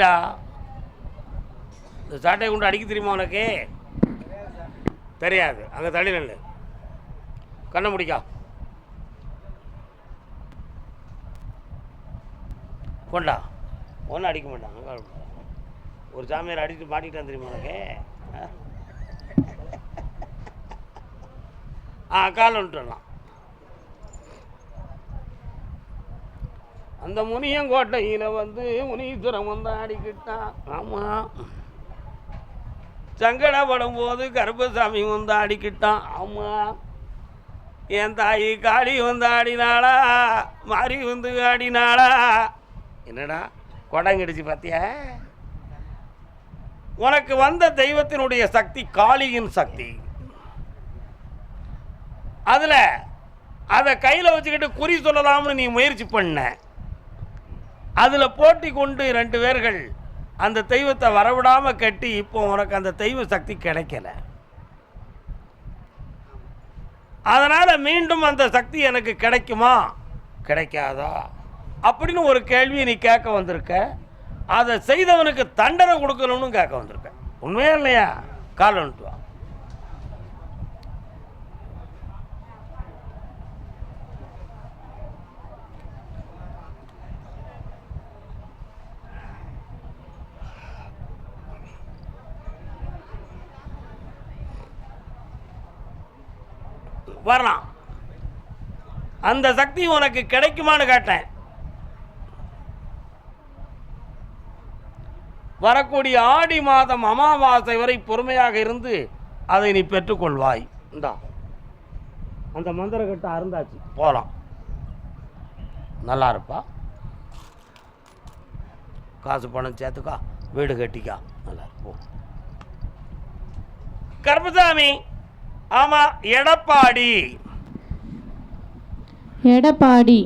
ஏய் இந்த சாட்டையை கொண்டு அடிக்க தெரியுமா உனக்கு? தெரியாது. அங்கே தள்ளி நில்லு. கண்ணை முடிக்கா. கொண்டா. ஒன்றும் அடிக்க மாட்டாங்க ஒரு சாமியார் அடித்து மாட்டிக்கிட்டான் தெரியுமா உனக்கு? ஆ? கால் கால் வந்துட்டுலாம் அந்த முனியங்கோட்டையில் வந்து முனீஸ்வரம் வந்து ஆடிக்கிட்டான். ஆமாம் சங்கடப்படும் போது கருப்பசாமி வந்து ஆடிக்கிட்டான். ஆமாம் என் தாயி காளி வந்து ஆடினாளா? மாறி வந்து ஆடினாளா? என்னடா கொடங்கிடுச்சு பார்த்தியா உனக்கு வந்த தெய்வத்தினுடைய சக்தி காளியின் சக்தி. அதில் அதை கையில் வச்சுக்கிட்டு குறி சொல்லலாம்னு நீ முயற்சி பண்ண. அதில் போட்டி கொண்டு ரெண்டு பேர்கள் அந்த தெய்வத்தை வரவிடாமல் கட்டி இப்போ உனக்கு அந்த தெய்வ சக்தி கிடைக்கல. அதனால் மீண்டும் அந்த சக்தி எனக்கு கிடைக்குமா? கிடைக்காதா? அப்படின்னு ஒரு கேள்வியை நீ கேட்க வந்திருக்க. அதை செய்தவனுக்கு தண்டனை கொடுக்கணும்னு கேட்க வந்திருக்க. உண்மையா இல்லையா? கால் வா வரலாம். அந்த சக்தி உனக்கு கிடைக்குமான்னு கேட்டேன். வரக்கூடிய ஆடி மாதம் அமாவாசை வரை பொறுமையாக இருந்து அதை நீ பெற்றுக்கொள்வாய். இந்தா. அந்த மந்திரக்கட்டை அருந்தாச்சு. போகலாம் நல்லா இருப்பா. காசு பணம் சேர்த்துக்கா. வீடு கட்டிக்கா. நல்லா இருப்போம். கருப்பசாமி! ஆமாம் எடப்பாடி. எடப்பாடி.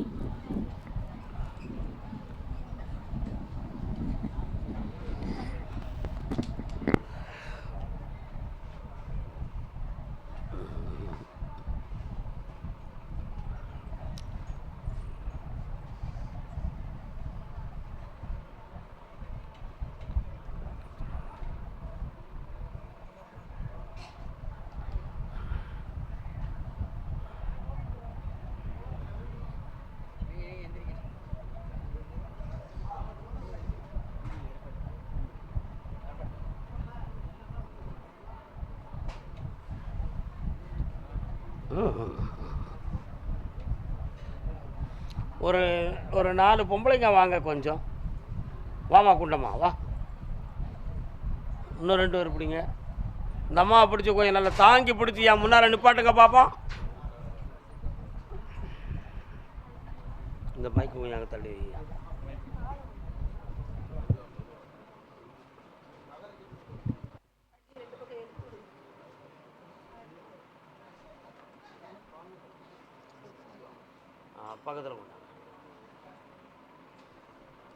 ஒரு ஒரு நாலு பொம்பளைங்க வாங்க கொஞ்சம். வாமா குண்டம்மா வா. இன்னும் ரெண்டு பேர் பிடிங்க. இந்த அம்மா பிடிச்சி கொஞ்சம் நல்லா தாங்கி பிடிச்சி என் முன்னால் நிப்பாட்டுங்க பார்ப்போம் இந்த மைக்கு கொஞ்சம் அங்கே தள்ளி வைங்க பக்கத்தில் கொண்டு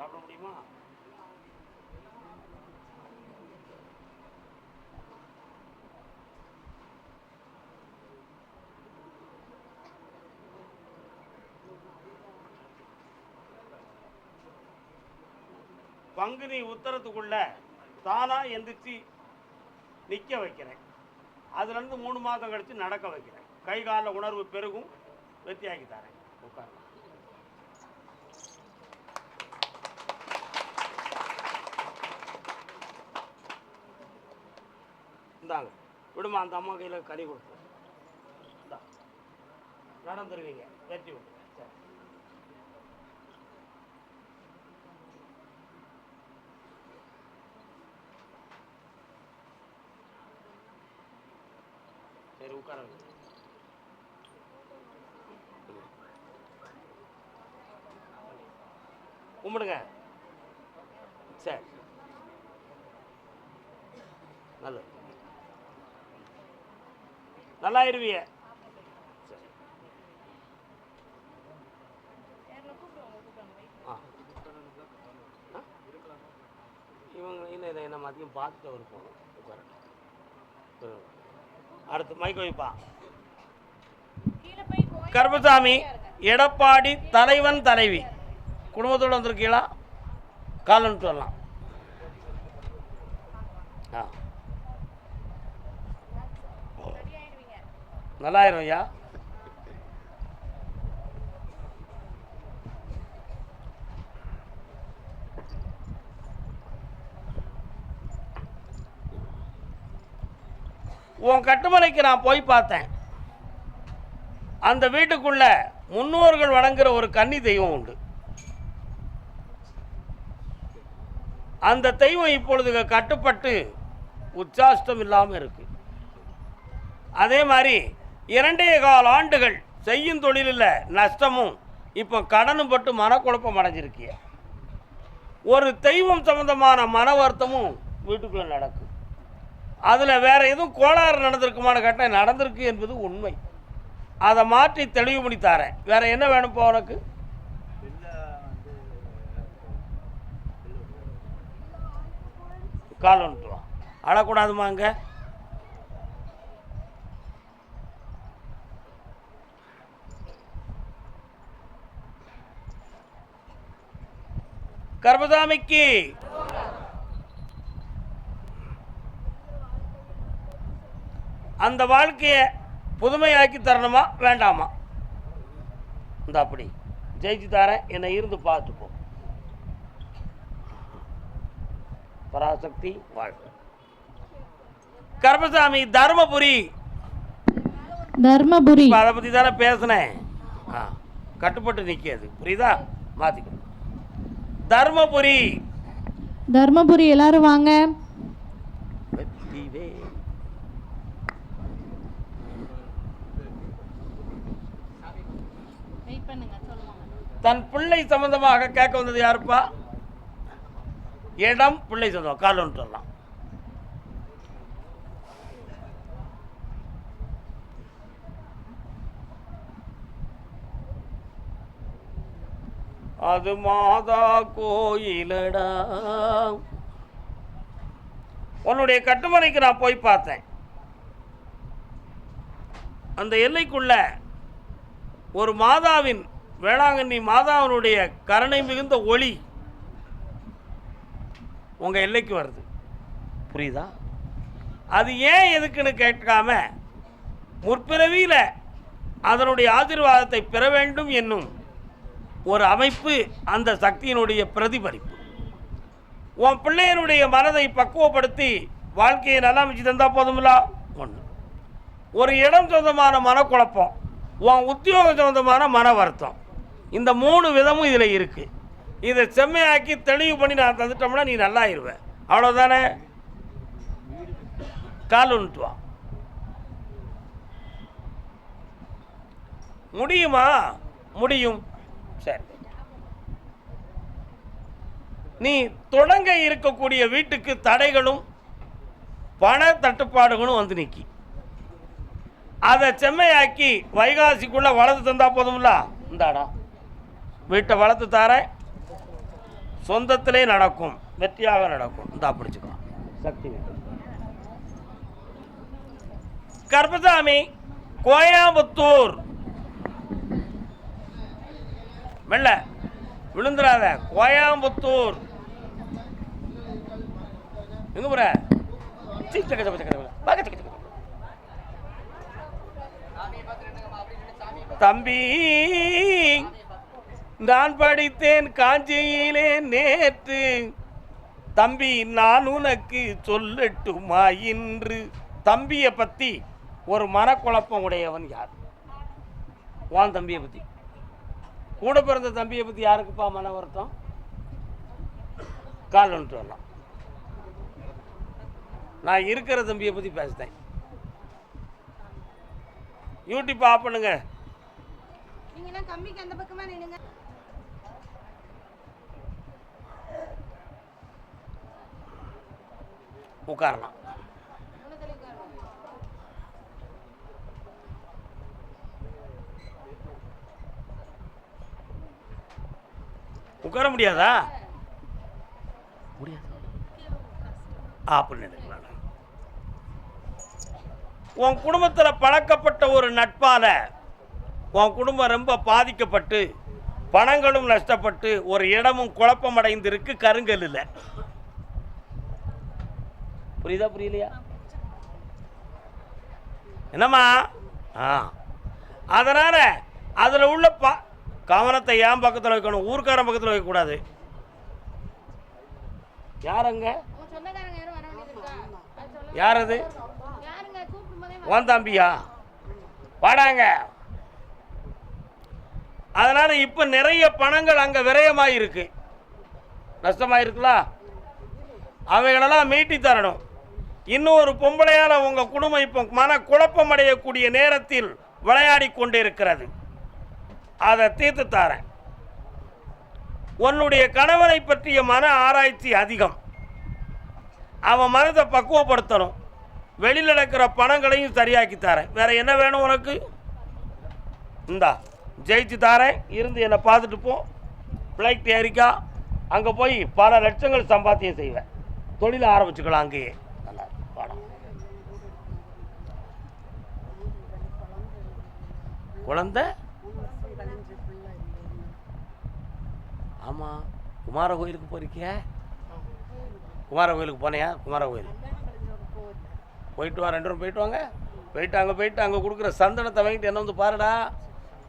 சாப்பிட முடியுமா? பங்குனி உத்தரத்துக்குள்ள தானா எந்திரிச்சு நிற்க வைக்கிறேன். அதுலேருந்து மூணு மாதம் கழித்து நடக்க வைக்கிறேன். கை கால உணர்வு பெருகும் வெற்றியாக்கி தரேன். உட்காரலாம் இந்தாங்க விடுமா அந்த அம்மா கையில் கறி கொடுப்போம் நடந்துருவீங்க வெட்டி விட்டு சரி. உட்கார கும்பிடுங்க. சரி. நல்லது. நல்லாயிருவிய. சரி. ஆ. இவங்க இல்லை இதை நம்ம அதிகம் பார்த்துட்டு அவர் போகணும் அடுத்து மைக் வைப்பா. கருப்பசாமி எடப்பாடி தலைவன் தலைவி. குடும்பத்தோடு வந்திருக்கீங்களா? காலன்ட்டு வரலாம் ஆ. நல்லாயிரும் ஐயா. உன் கட்டுமனைக்கு நான் போய் பார்த்தேன். அந்த வீட்டுக்குள்ள முன்னோர்கள் வணங்குற ஒரு கன்னி தெய்வம் உண்டு. அந்த தெய்வம் இப்பொழுது கட்டுப்பட்டு உச்சாஷ்டம் இல்லாமல் இருக்கு. அதே மாதிரி இரண்டே கால் ஆண்டுகள் செய்யும் தொழிலில் நஷ்டமும் இப்போ கடனும் பட்டு மனக்குழப்பம் அடைஞ்சிருக்கிய. ஒரு தெய்வம் சம்பந்தமான மன வருத்தமும் வீட்டுக்குள்ளே நடக்கும் அதில் வேற எதுவும் கோளாறு நடந்திருக்குமான கட்டம் நடந்திருக்கு என்பது உண்மை. அதை மாற்றி தெளிவு பண்ணி தரேன். வேற என்ன வேணும்ப்பா உனக்கு? கால் வந்துட்டு அழக்கூடாதுமாங்க கர்மசாமிக்கு. அந்த வாழ்க்கையை புதுமையாக்கி தரணுமா வேண்டாமா? இந்த அப்படி. ஜெயிச்சு தரேன் என்னை இருந்து பார்த்துப்போ பராசக்தி வாழ்க. கர்மசாமி தர்மபுரி. தர்மபுரி. அதை பற்றி தானே பேசினேன். ஆ கட்டுப்பட்டு நிற்காது புரியுதா? மாற்றிக்கணும் தர்மபுரி. தர்மபுரி எல்லாரும் வாங்க. தன் பிள்ளை சம்பந்தமாக கேட்க வந்தது யாருப்பா? இடம் பிள்ளை சொந்தம் கால் ஒன்று சொல்லலாம். அது மாதா கோயிலடா. உன்னுடைய கட்டுமனைக்கு நான் போய் பார்த்தேன். அந்த எல்லைக்குள்ள ஒரு மாதாவின் வேளாங்கண்ணி மாதாவினுடைய கருணை மிகுந்த ஒளி உங்கள் எல்லைக்கு வருது. புரியுதா? அது ஏன் எதுக்குன்னு கேட்காம முற்பிறவியில் அதனுடைய ஆசீர்வாதத்தை பெற வேண்டும் என்னும் ஒரு அமைப்பு அந்த சக்தியினுடைய பிரதிபலிப்பு. உன் பிள்ளையனுடைய மனதை பக்குவப்படுத்தி வாழ்க்கையை நல்லா அமைச்சு தந்தால் போதுமில்லா ஒன்று ஒரு இடம் சொந்தமான மனக்குழப்பம் உன் உத்தியோகம் சொந்தமான மன வருத்தம் இந்த மூணு விதமும் இதில் இருக்குது இதை செம்மையாக்கி தெளிவு பண்ணி நான் தந்துட்டோம்னா நீ நல்லா ஆயிடுவேன் அவ்வளோதானே கால் ஒன்றுட்டு வா. முடியுமா? முடியும். சரி. நீ தொடங்க இருக்கக்கூடிய வீட்டுக்கு தடைகளும் பண தட்டுப்பாடுகளும் வந்து நிக்கி. அதை செம்மையாக்கி வைகாசிக்குள்ள வளர்த்து தந்தா போதும்ல? இந்தாடா. வீட்டை வளர்த்து தாரேன். சொந்தத்திலே நடக்கும். வெற்றியாக நடக்கும். இந்தா பிடிச்சுக்கோ. சக்தி கர்பசாமி கோயம்புத்தூர். மெல்ல. விழுந்துடாத கோயம்புத்தூர். எங்க போற? தம்பி நான் படித்தேன் காஞ்சியிலே நேற்று தம்பி நான் உனக்கு சொல்லட்டுமா இன்று? தம்பியை பத்தி ஒரு மனக்குழப்பம் உடையவன் யார்? வான் தம்பியை பத்தி. கூட பிறந்த தம்பியை பற்றி யாருக்குப்பா மன வருத்தம்? கால் வந்துட்டு வரலாம். நான் இருக்கிற தம்பியை பற்றி பேசிட்டேன். யூடியூப் ஆஃப் பண்ணுங்க. உட்காரலாம். உட்கார முடியாதா? முடியாது அப்படின்னு நினைக்கலாம். உன் குடும்பத்தில் பழக்கப்பட்ட ஒரு நட்பால உன் குடும்பம் ரொம்ப பாதிக்கப்பட்டு பணங்களும் நஷ்டப்பட்டு ஒரு இடமும் குழப்பம் அடைந்திருக்கு கருங்கல் இல்லை. புரியுதா புரியலையா? என்னம்மா? ஆ. அதனால் அதில் உள்ள பா கவனத்தை ஏன் பக்கத்தில் வைக்கணும்? ஊர்க்காரன் பக்கத்தில் வைக்கக்கூடாது. யாருங்க? இருக்கா. யார் அது உன் தம்பியா? வாடாங்க. அதனால இப்போ நிறைய பணங்கள் அங்கே விரயமாயிருக்கு. நஷ்டமாயிருக்குல்ல அவைகளெல்லாம் மீட்டி தரணும். இன்னும் ஒரு பொம்பளையால் உங்கள் குடும்பம் இப்போ மன குழப்பம் அடையக்கூடிய நேரத்தில் விளையாடி கொண்டிருக்கிறது. அதை தீர்த்து தாரேன் உன்னுடைய கணவனை பற்றிய மன ஆராய்ச்சி அதிகம். அவன் மனதை பக்குவப்படுத்தணும். வெளியில் நடக்கிற பணங்களையும் சரியாக்கி தரேன். வேற என்ன வேணும் உனக்கு? இந்தா ஜெயிச்சு தாரேன். இருந்து என்னை பார்த்துட்டு போ. ஃப்ளைட் ஏறிக்கா. அங்கே போய் பல லட்சங்கள் சம்பாத்தியம் செய்வேன். தொழிலை ஆரம்பிச்சுக்கலாம் அங்கேயே. நல்லா பாடம் குழந்தை? ஆமாம் குமார கோயிலுக்கு போயிருக்கியா? குமார கோயிலுக்கு போனியா? குமார கோயில். போயிட்டு வா ரெண்டு பேரும் போயிட்டு வாங்க. போயிட்டு அங்கே போயிட்டு அங்கே கொடுக்குற சந்தனத்தை வாங்கிட்டு என்ன வந்து பாருடா.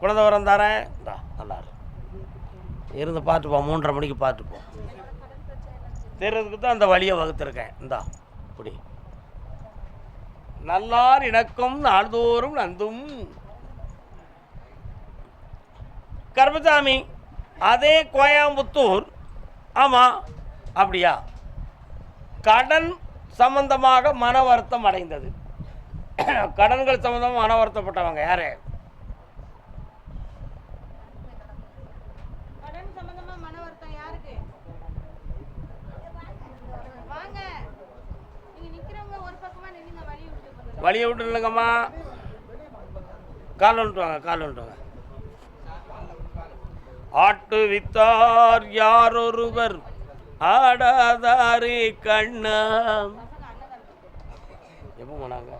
குழந்தை வரம் தரேன். இந்தா நல்லா இருந்து பார்த்துப்போம் மூன்றரை மணிக்கு பார்த்துப்போம் தெரியறதுக்கு தான் அந்த வழியை வகுத்துருக்கேன். இந்தா இப்படி. நல்லார் இணக்கம் நாள்தோறும் நந்தும். கர்மசாமி அதே கோயம்புத்தூர். ஆமாம் அப்படியா? கடன் சம்பந்தமாக மன வருத்தம் அடைந்தது. கடன்கள் சம்பந்தமாக மன வருத்தப்பட்டவங்க யாரு? வழியை விட்டு இல்லைங்கம்மா கால் வந்துட்டு வாங்க கால் வந்துட்டு வாங்க. ஆட்டு வித்தார் யாரொருவர்? ஆடாதாரே கண்ணா. எப்போ போனாங்க?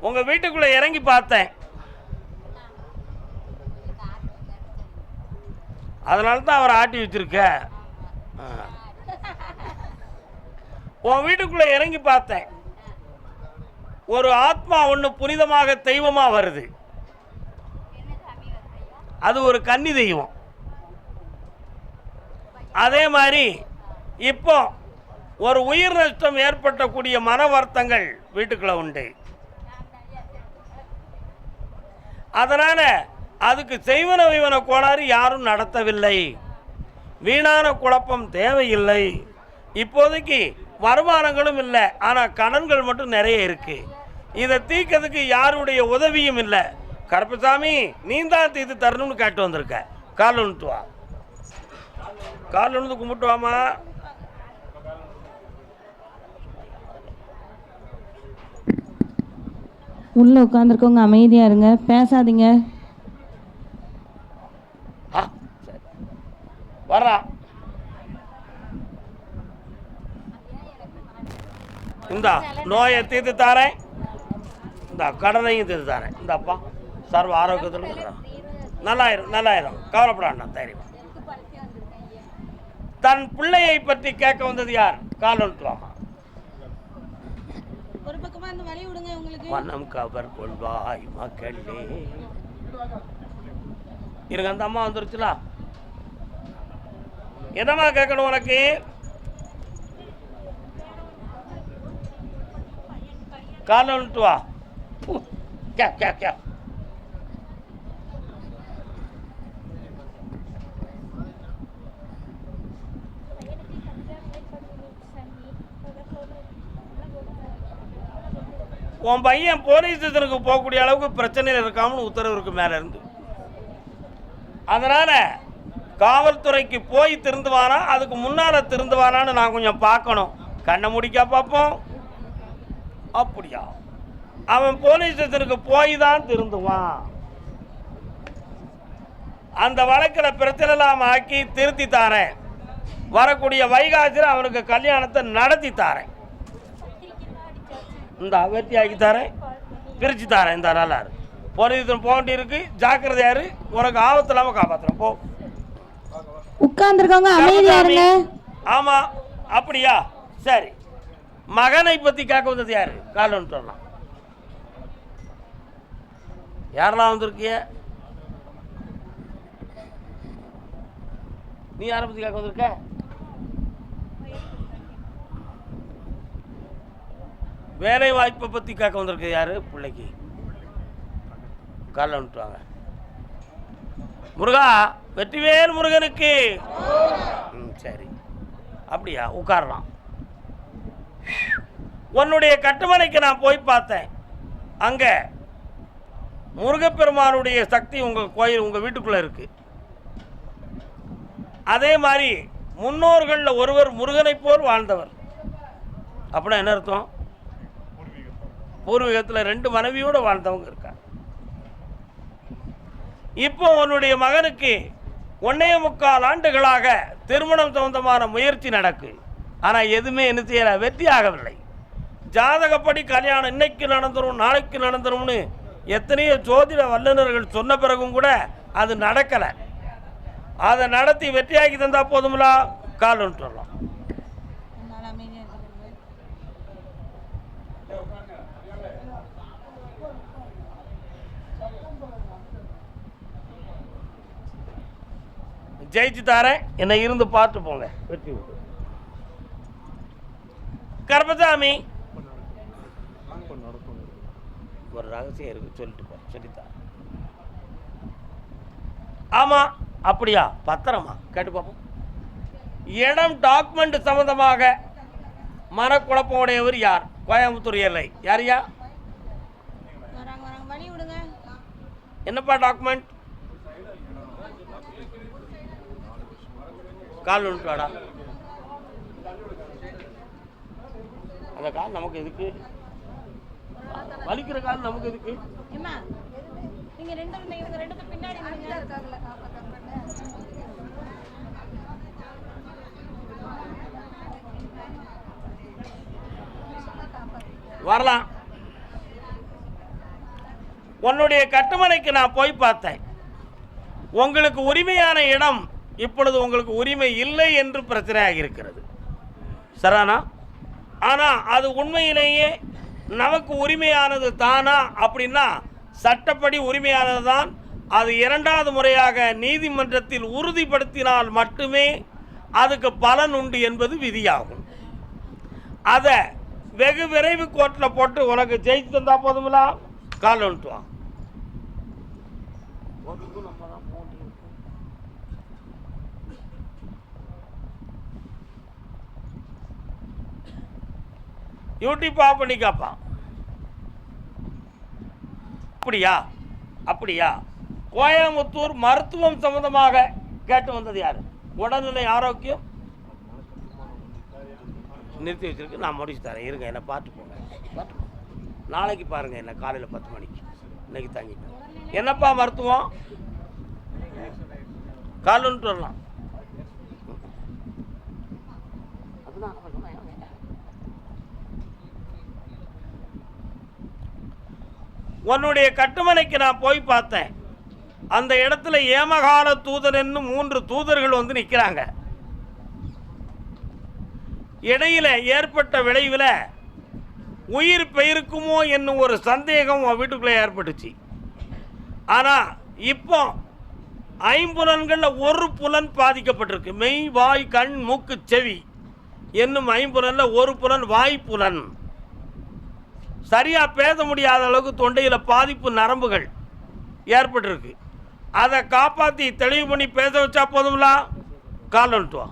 உங்க வீட்டுக்குள்ள இறங்கி பார்த்தேன். அதனால தான் அவரை ஆட்டி வச்சிருக்க ஆ. உன் வீட்டுக்குள்ளே இறங்கி பார்த்தேன். ஒரு ஆத்மா ஒன்று புனிதமாக தெய்வமாக வருது. அது ஒரு கன்னி தெய்வம். அதே மாதிரி இப்போ ஒரு உயிர் நஷ்டம் ஏற்பட்டக்கூடிய மன வருத்தங்கள் வீட்டுக்குள்ள உண்டு. அதனால் அதுக்கு செய்வன வைவன கோளாறு யாரும் நடத்தவில்லை. வீணான குழப்பம் தேவையில்லை. இப்போதைக்கு வருமானங்களும் இல்லை. ஆனால் கடன்கள் மட்டும் நிறைய இருக்கு. இதை தீர்க்கறதுக்கு யாருடைய உதவியும் இல்லை. கருப்பசாமி நீ தான் தீர்த்து தரணும்னு கேட்டு வந்திருக்க. கால் ஒன்று வா. கால் ஒன்று கும்பிட்டு வாமா. உள்ள உட்காந்துருக்கவங்க அமைதியா இருங்க. பேசாதீங்க. ஆ சரி வர்றா இந்தா நோயை தீர்த்து தாரேன் இந்த கடனையும் தீர்த்து தாரேன் இந்தாப்பா சர்வ ஆரோக்கியத்தில் நல்லாயிரும் நல்லாயிரும் கவலைப்படாண்ணா தைரியம். தன் பிள்ளையை பற்றி கேட்க வந்தது யார்? கால் வந்துட்டு வாமா ஒரு பக்கமா இந்த வழி விடுங்க உங்களுக்கு. மனம் கவர் கொள்வாய் மக்களே இருங்க அந்த அம்மா வந்துருச்சுல. என்னம்மா கேட்கணும் உனக்கு? காலை விட்டு வா. K K K. உன் பையன் போலீஸ் ஸ்டேஷனுக்கு போகக்கூடிய அளவுக்கு பிரச்சனையில் இருக்காமனு உத்தரவு இருக்கு மேலே இருந்து. அதனால் காவல்துறைக்கு போய் திருந்துவானா அதுக்கு முன்னால் திருந்துவானான்னு நான் கொஞ்சம் பார்க்கணும். கண்ணை முடிக்கா பார்ப்போம். அப்படியா? அவன் போலீஸ் ஸ்டேஷனுக்கு போய் தான் திருந்துவான். அந்த வழக்கில் பிரச்சனை இல்லாமல் ஆக்கி திருத்தி தாரேன். வரக்கூடிய வைகாசியில் அவனுக்கு கல்யாணத்தை நடத்தி தாரேன். இந்த வெற்றி ஆக்கி தரேன். பிரித்து தரேன். இந்த நல்லா இரு. போலீஸ் போக வேண்டியிருக்கு ஜாக்கிரதையா இரு உனக்கு ஆபத்து இல்லாமல் காப்பாற்றுறேன் போ. உட்கார்ந்துருக்கவங்க அமைதியா இருங்க. ஆமா. அப்படியா? சரி. மகனை பற்றி கேட்க வந்தது யாரு? காலன்னு சொல்லலாம். யாரெல்லாம் வந்திருக்கிய? நீ யாரை பத்தி கேட்க வந்திருக்க? வேலை வாய்ப்பை பத்தி கேட்க வந்திருக்க யாரு? பிள்ளைக்கு. காலில் வந்துட்டுவாங்க முருகா வெற்றிவேல் முருகனுக்கு. ம் சரி. அப்படியா? உட்காரலாம். உன்னுடைய கட்டுமனைக்கு நான் போய் பார்த்தேன். அங்கே முருகப்பெருமானுடைய சக்தி உங்கள் கோயில் உங்கள் வீட்டுக்குள்ளே இருக்குது அதே மாதிரி முன்னோர்களில் ஒருவர் முருகனைப் போல் வாழ்ந்தவர். அப்படின்னா என்ன அர்த்தம்? பூர்வீகத்தில் ரெண்டு மனைவியோடு வாழ்ந்தவங்க இருக்காங்க. இப்போ உன்னுடைய மகனுக்கு ஒன்னே முக்கால் ஆண்டுகளாக திருமணம் சம்பந்தமான முயற்சி நடக்கு. ஆனால் எதுவுமே என்ன செய்யல வெற்றி ஆகவில்லை. ஜாதகப்படி கல்யாணம் இன்னைக்கு நடந்துரும் நாளைக்கு நடந்துரும்னு எத்தனையோ ஜோதிட வல்லுநர்கள் சொன்ன பிறகும் கூட அது நடக்கலை. அதை நடத்தி வெற்றியாக்கி தந்தால் போதுங்களா கால் வரலாம் ஜெயிச்சு தாரேன் என்னை இருந்து பார்த்து போங்க. வெற்றி உண்டு. கர்மசாமி. ஒரு ரகசியம் இருக்கு சொல்லிட்டு போ சொல்லித்தார் ஆமா அப்படியா? பத்திரமா கேட்டு பார்ப்போம் இடம் டாக்குமெண்ட் சம்பந்தமாக மனக்குழப்பம் உடையவர் யார்? கோயம்புத்தூர் எல்லை. யார் யா என்னப்பா டாக்குமெண்ட் கால் விட்டு வாடா அந்த கால் நமக்கு எதுக்கு? வலிக்கிற கால் நமக்கு எதுக்கு? நீங்க ரெண்டு இவங்க ரெண்டு பின்னாடி. வரலாம். உன்னுடைய கட்டுமனைக்கு நான் போய் பார்த்தேன். உங்களுக்கு உரிமையான இடம் இப்பொழுது உங்களுக்கு உரிமை இல்லை என்று பிரச்சனையாக இருக்கிறது. சரானா? ஆனால் அது உண்மையிலேயே நமக்கு உரிமையானது தானா அப்படின்னா சட்டப்படி உரிமையானது தான் அது இரண்டாவது முறையாக நீதிமன்றத்தில் உறுதிப்படுத்தினால் மட்டுமே அதுக்கு பலன் உண்டு என்பது விதியாகும். அதை வெகு விரைவு கோர்ட்டில் போட்டு உனக்கு ஜெயிச்சு தந்தால் போதுங்களா கால் வந்துட்டு வா யூடியூப் ஆஃப் பண்ணி கேட்பான் அப்படியா? அப்படியா? கோயம்புத்தூர் மருத்துவம் சம்பந்தமாக கேட்டு வந்தது யார்? உடல்நிலை ஆரோக்கியம்? நிறுத்தி வச்சிருக்கு. நான் முடிச்சு தரேன். இருங்க என்னை பார்த்து போங்க. பார்த்து நாளைக்கு பாருங்க என்ன காலையில் பத்து மணிக்கு. இன்னைக்கு தங்கிட்டேன். என்னப்பா மருத்துவம்? காலுன்ட்டு வரலாம் அதுதான் அவன் சொன்னான். உன்னுடைய கட்டுமனைக்கு நான் போய் பார்த்தேன். அந்த இடத்துல ஏமகால தூதர் மூன்று தூதர்கள் வந்து நிற்கிறாங்க இடையில ஏற்பட்ட விளைவில் உயிர் பெயருக்குமோ என்னும் ஒரு சந்தேகம் உன் வீட்டுக்குள்ளே ஏற்பட்டுச்சு. ஆனால் இப்போ ஐம்புலன்களில் ஒரு புலன் பாதிக்கப்பட்டிருக்கு. மெய் வாய் கண் மூக்கு செவி. என்னும் ஐம்புலனில் ஒரு புலன் வாய் புலன். சரியாக பேச முடியாத அளவுக்கு தொண்டையில் பாதிப்பு நரம்புகள் ஏற்பட்டிருக்கு. அதை காப்பாற்றி தெளிவு பண்ணி பேச வச்சா போதுங்களா கால் வா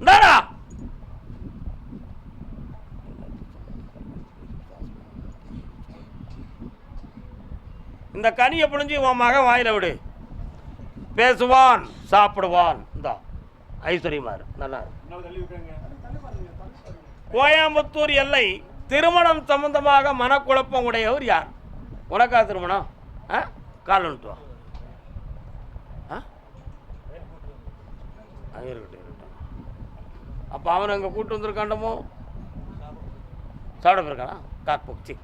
இந்தாடா! இந்த கனியை பிழிஞ்சு உன் மகன் வாயில விடு. பேசுவான் சாப்பிடுவான். இந்தா ஐஸ்வர்யமா இரு. நல்லா. கோயம்புத்தூர் எல்லை திருமணம் சம்பந்தமாக மனக்குழப்பம் உடையவர் யார்? உனக்கா திருமணம்? ஆ? கால் வந்துட்டு ஆ? இருக்கட்டும் இருக்கட்டும். அப்போ அவன் அங்கே கூட்டு வந்திருக்காண்டமோ? சாப்பிட போயிருக்கானா? காக்போக் சி.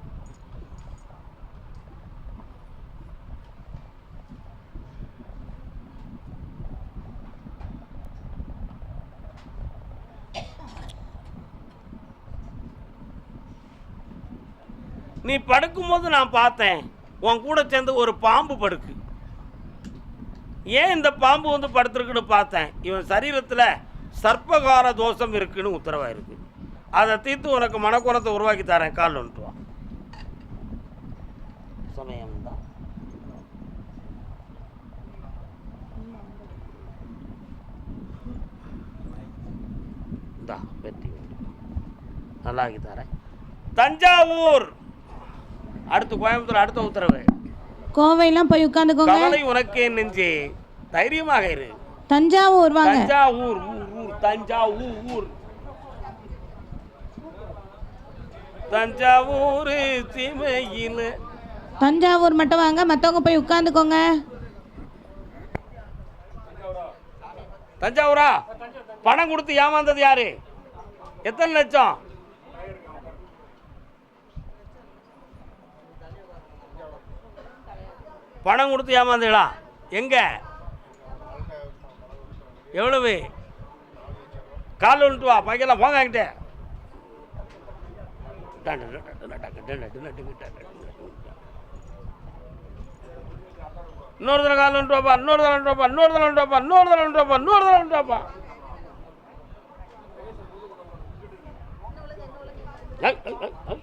நீ படுக்கும்போது நான் பார்த்தேன் உன் கூட சேர்ந்து ஒரு பாம்பு படுக்கு. ஏன் இந்த பாம்பு வந்து படுத்துருக்குன்னு பார்த்தேன்? இவன் சரீரத்தில் சர்ப்பகார தோஷம் இருக்குன்னு உத்தரவாக இருக்கு. அதை தீர்த்து உனக்கு மனக்குறத்தை உருவாக்கி தரேன் கால் வந்துட்டு சமயம் தான் வெற்றி நல்லா தரேன். தஞ்சாவூர்! அடுத்து கோயம்புத்தூர் அடுத்த உத்தரவு. கோவையெல்லாம் போய் உட்காந்துக்கோங்க. கவலை உனக்கு நெஞ்சே. தைரியமாக இரு. தஞ்சாவூர் வாங்க. தஞ்சாவூர் ஊர் ஊர் தஞ்சாவூர் ஊர். தஞ்சாவூர் சீமையில். தஞ்சாவூர் மட்டும் வாங்க மற்றவங்க போய் உட்காந்துக்கோங்க. தஞ்சாவூரா? பணம் கொடுத்து ஏமாந்தது யாரு? எத்தனை லட்சம்? பணம் கொடுத்து ஏமாந்தீங்களா எங்கே? எவ்வளவு? கால் விட்டு வா பையெல்லாம் போங்க என்கிட்ட. இன்னொரு தடவை கால் வந்துட்டு வாப்பா இன்னொரு தடவை வந்துட்டு வாப்பா இன்னொரு தடவை வந்துட்டு வாப்பா இன்னொரு தடவை வந்துட்டு வாப்பா இன்னொரு தடவை வந்துட்டு வாப்பா. ஐ, ஐ, ஐ,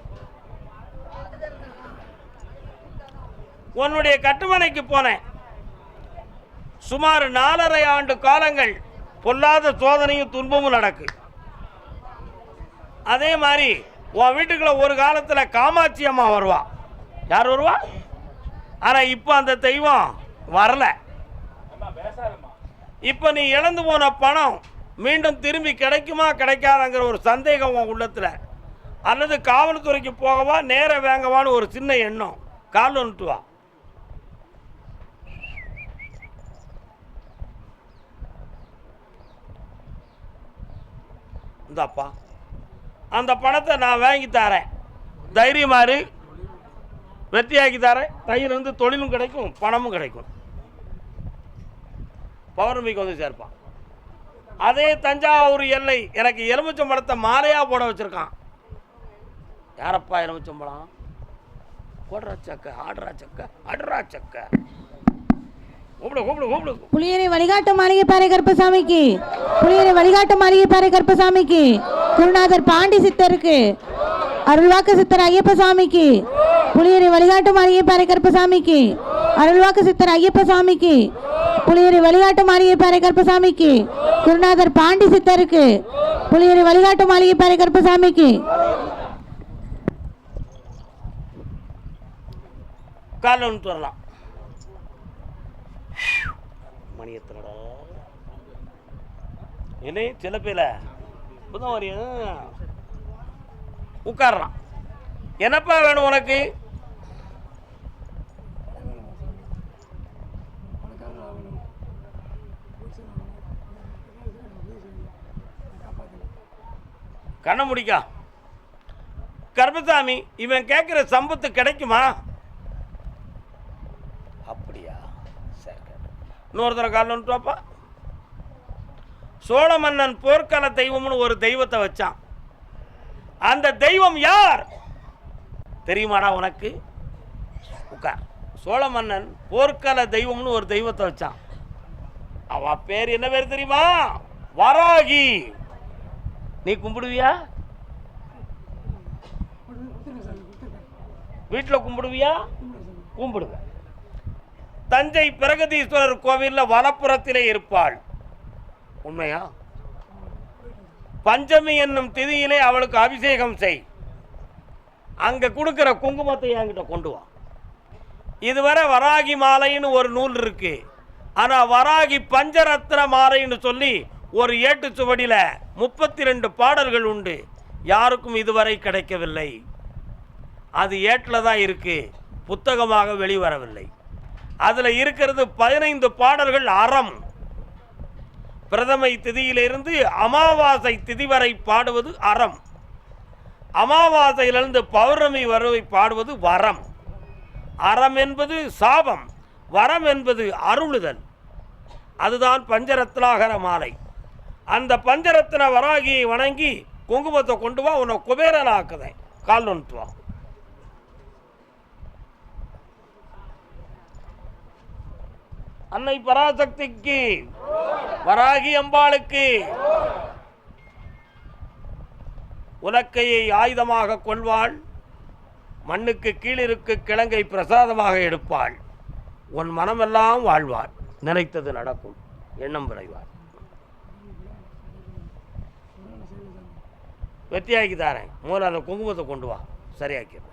உன்னுடைய கட்டுமனைக்கு போனேன். சுமார் நாலரை ஆண்டு காலங்கள் பொல்லாத சோதனையும் துன்பமும் நடக்கு. அதே மாதிரி உன் வீட்டுக்குள்ள ஒரு காலத்தில் காமாட்சி அம்மா வருவா. யார் வருவா? ஆனால் இப்போ அந்த தெய்வம் வரல. இப்போ நீ இழந்து போன பணம் மீண்டும் திரும்பி கிடைக்குமா கிடைக்காதாங்கிற ஒரு சந்தேகம் உன் உள்ளத்தில். அல்லது காவல்துறைக்கு போகவா நேர வேங்கவான்னு ஒரு சின்ன எண்ணம். கால் வந்துட்டு வா இந்தாப்பா. அந்த பணத்தை நான் வாங்கி தரேன். தைரியமாறு வெற்றியாக்கி தரேன். தயிர் வந்து தொழிலும் கிடைக்கும் பணமும் கிடைக்கும். பௌர்ணமிக்கு வந்து சேர்ப்பான் அதே தஞ்சாவூர் எல்லை எனக்கு எலுமிச்சம்பழத்தை மாலையாக போட வச்சுருக்கான். யாரப்பா எலுமிச்சம்பழம்? போடுறா சக்க ஆடுறா சக்க அடுறா சக்க. புளியரை வழிகாட்டு மாளிகை பாறை கருப்பசாமிக்கு. புளியரை வழிகாட்டு மாளிகை பாறை கருப்பசாமிக்கு. குருநாதர் பாண்டி சித்தருக்கு. அருள்வாக்கு சித்தர் ஐயப்ப சாமிக்கு புளியரை வழிகாட்டு மாளிகை பாறை கருப்பசாமிக்கு. அருள்வாக்கு சித்தர் ஐயப்ப சாமிக்கு புளியரை வழிகாட்டு மாளிகை பாறை கருப்பசாமிக்கு. குருநாதர் பாண்டி சித்தருக்கு. புளியரை வழிகாட்டு மாளிகை பாறை கருப்பசாமிக்கு. காலைல வரலாம் இல்லை சில பேல புதன் வரையும் உட்கார்றான். என்னப்பா வேணும் உனக்கு? கண்ணை முடிக்கா. கர்மசாமி இவன் கேட்குற சம்பத்து கிடைக்குமா? அப்படியா? சரி கேட்டேன். இன்னொரு வந்துட்டு சோழ மன்னன் போர்க்கால தெய்வம்னு ஒரு தெய்வத்தை வச்சான். அந்த தெய்வம் யார்? தெரியுமாடா உனக்கு? உட்கார் சோழ மன்னன் போர்க்கால தெய்வம்னு ஒரு தெய்வத்தை வச்சான். அவ பேர் என்ன பேர் தெரியுமா? வராகி. நீ கும்பிடுவியா? வீட்டில் கும்பிடுவியா? கும்பிடுவேன் தஞ்சை பிரகதீஸ்வரர் கோவிலில் வலப்புறத்திலே இருப்பாள். உண்மையா? பஞ்சமி என்னும் திதியிலே அவளுக்கு அபிஷேகம் செய். அங்க கொடுக்கிற குங்குமத்தை என்கிட்ட கொண்டு வா. இதுவரை வராகி மாலைன்னு ஒரு நூல் இருக்கு. ஆனால் வராகி பஞ்சரத்ன மாலைன்னு சொல்லி ஒரு ஏட்டு சுவடியில் முப்பத்தி ரெண்டு பாடல்கள் உண்டு. யாருக்கும் இதுவரை கிடைக்கவில்லை. அது ஏட்டில் தான் இருக்கு. புத்தகமாக வெளிவரவில்லை. அதில் இருக்கிறது பதினைந்து பாடல்கள் அறம். பிரதமை திதியிலிருந்து அமாவாசை திதி வரை பாடுவது அறம். அமாவாசையிலிருந்து பௌர்ணமி வரை பாடுவது வரம். அறம் என்பது சாபம் வரம் என்பது அருளுதல். அதுதான் பஞ்சரத்னாகர மாலை. அந்த பஞ்சரத்ன வராகியை வணங்கி குங்குமத்தை கொண்டு வா உன்னை குபேரனாக்குதேன். கால் ஒன்று அன்னை பராசக்திக்கு வராகி அம்பாளுக்கு உலக்கையை ஆயுதமாக கொள்வாள் மண்ணுக்கு கீழிருக்கு கிழங்கை பிரசாதமாக எடுப்பாள். உன் மனமெல்லாம் வாழ்வாள் நினைத்தது நடக்கும். எண்ணம் விளைவாள் வெத்தியாக்கி தாரேன். முதல்ல அந்த குங்குமத்தை கொண்டு வா. சரியாக்கிறேன்